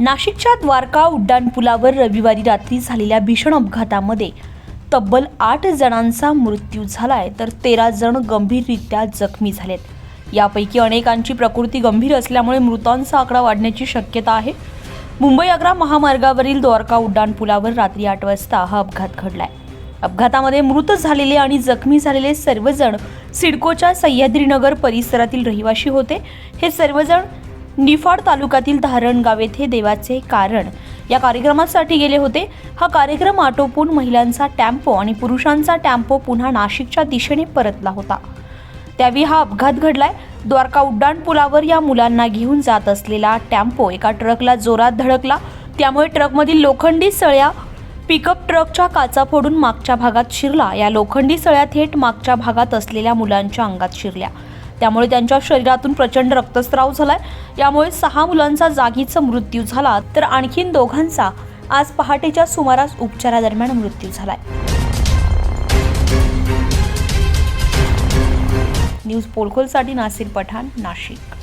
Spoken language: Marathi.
नाशिकच्या द्वारका उड्डाणपुलावर रविवारी रात्री झालेल्या भीषण अपघातामध्ये तब्बल आठ जणांचा मृत्यू झालाय तर तेरा जण गंभीररित्या जखमी झालेत. यापैकी अनेकांची प्रकृती गंभीर असल्यामुळे मृतांचा आकडा वाढण्याची शक्यता आहे. मुंबई आग्रा महामार्गावरील द्वारका उड्डाणपुलावर रात्री आठ वाजता हा अपघात घडलाय. अपघातामध्ये मृत झालेले आणि जखमी झालेले सर्वजण सिडकोच्या सह्याद्रीनगर परिसरातील रहिवाशी होते. हे सर्वजण निफाड तालुक्यातील धारणगाव येथे देवाचे कारण. या कार्यक्रमासाठी गेले होते. हा कार्यक्रम आटोपून महिलांचा टॅम्पो आणि पुरुषांचा टॅम्पो पुन्हा नाशिकच्या दिशेने परतला होता. त्यावेळी हा अपघात घडलाय. द्वारका उड्डाण पुलावर या मुलांना घेऊन जात असलेला टॅम्पो एका ट्रकला जोरात धडकला. त्यामुळे ट्रकमधील लोखंडी सळ्या पिकअप ट्रकच्या काचा फोडून मागच्या भागात शिरला. या लोखंडी सळ्या थेट मागच्या भागात असलेल्या मुलांच्या अंगात शिरल्या. त्यामुळे त्यांच्या शरीरातून प्रचंड रक्तस्राव झालाय. यामुळे सहा मुलांचा जागीचा मृत्यू झाला तर आणखीन दोघांचा आज पहाटेच्या सुमारास उपचारादरम्यान मृत्यू झालाय. न्यूज पोलखोलसाठी नासिर पठाण नाशिक.